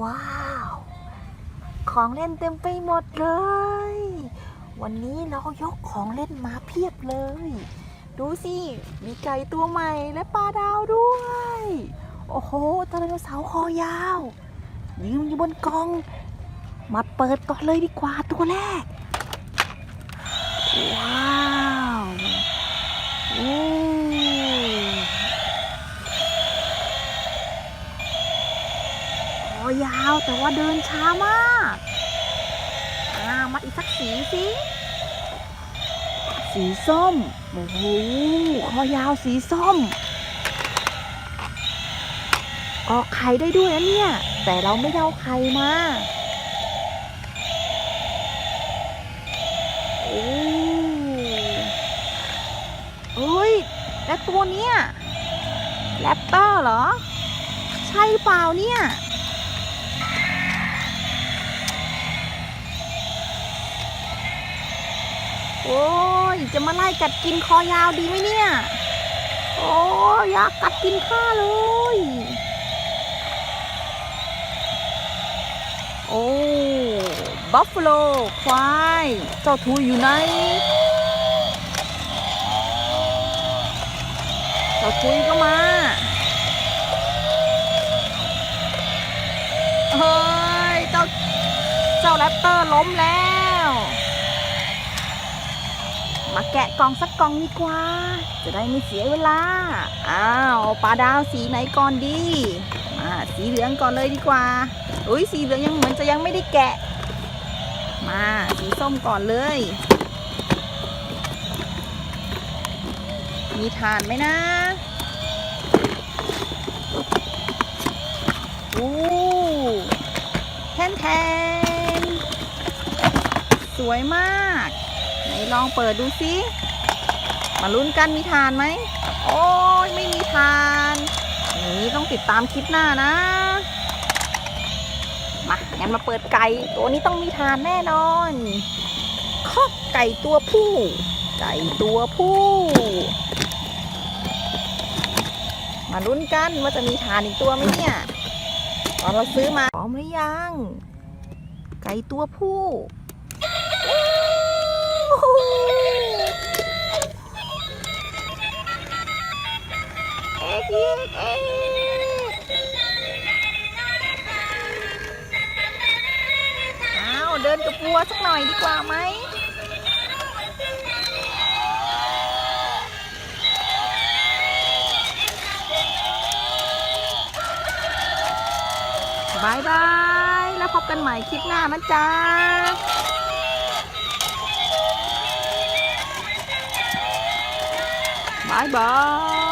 ว้าว ของเล่นเต็มไปหมดเลย วันนี้เรายกของเล่นมาเพียบเลย ดูสิ มีไก่ตัวใหม่และปลาดาวด้วย โอ้โหไดโนเสาร์คอยาว ยืนอยู่บนกอง มาเปิดก่อนเลยดีกว่าตัวแรก ว้าวโอ้ค อยาว แต่ว่าเดินช้ามากอ่ามัดอีกสักสีสิสีส้ม โอ้โห คอยาวสีส้มออกไข่ได้ด้วยนะเนี่ย แต่เราไม่เอาไข่มา โอ้เอ้ย แล้วตัวเนี้ยแรปเตอร์เหรอ ใช่เปล่าเนี่ย โอ้ย จะมาไล่กัดกินคอยาวดีไหมเนี่ย โอ้ยอยากกัดกินข้าเลย โอ้บัฟฟ l o ควาย เจ้าทูอยู่ไหน เจ้าทุยก็มาเฮ้ย เจ้า เจ้าแรปเตอร์ล้มแล้ว มาแกะกล่องสักกล่องดีกว่า จะได้ไม่เสียเวลา อ้าวปลาดาวสีไหนก่อนดีมาสีเหลืองก่อนเลยดีกว่าอุ้ยสีเหลืองยังเหมือนจะยังไม่ได้แกะ มาสีส้มก่อนเลย มีฐานไหมนะโอ้แทนแทนสวยมาก ลองเปิดดูสิมาลุ้นกันมีทานไหม โอ้ยไม่มีทานอย่างนี้ต้องติดตามคลิปหน้านะ มางั้นมาเปิดไก่ตัวนี้ต้องมีทานแน่นอนข้อไก่ตัวผู้ ไก่ตัวผู้ มาลุ้นกันว่าจะมีทานอีกตัวไหมเนี่ย ตอนเราซื้อมาพร้อมหรือยัง ไก่ตัวผู้ อ้โหเอาวเดินกับวัวสักหน่อยดีกว่าไหมบายบาย แล้วพบกันใหม่คลิปหน้านะจ๊ะ บายบาย